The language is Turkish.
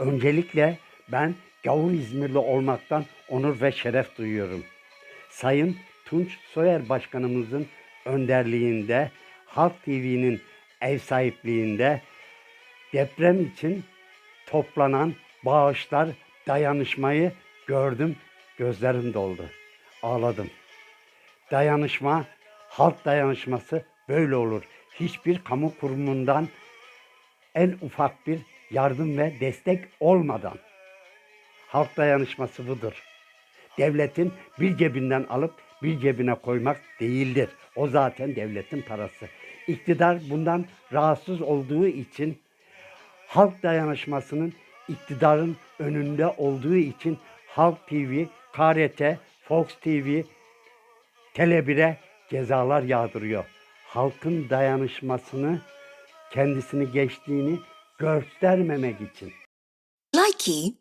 Öncelikle ben gavur İzmirli olmaktan onur ve şeref duyuyorum. Sayın Tunç Soyer Başkanımızın önderliğinde, Halk TV'nin ev sahipliğinde deprem için toplanan bağışlar, dayanışmayı gördüm, gözlerim doldu. Ağladım. Dayanışma, halk dayanışması böyle olur. Hiçbir kamu kurumundan en ufak bir yardım ve destek olmadan. Halk dayanışması budur. Devletin bir cebinden alıp bir cebine koymak değildir. O zaten devletin parası. İktidar bundan rahatsız olduğu için halk dayanışmasının iktidarın önünde olduğu için Halk TV, KRT, Fox TV, Tele1'e cezalar yağdırıyor. Halkın dayanışmasını, kendisini geçtiğini göstermemek için. Likey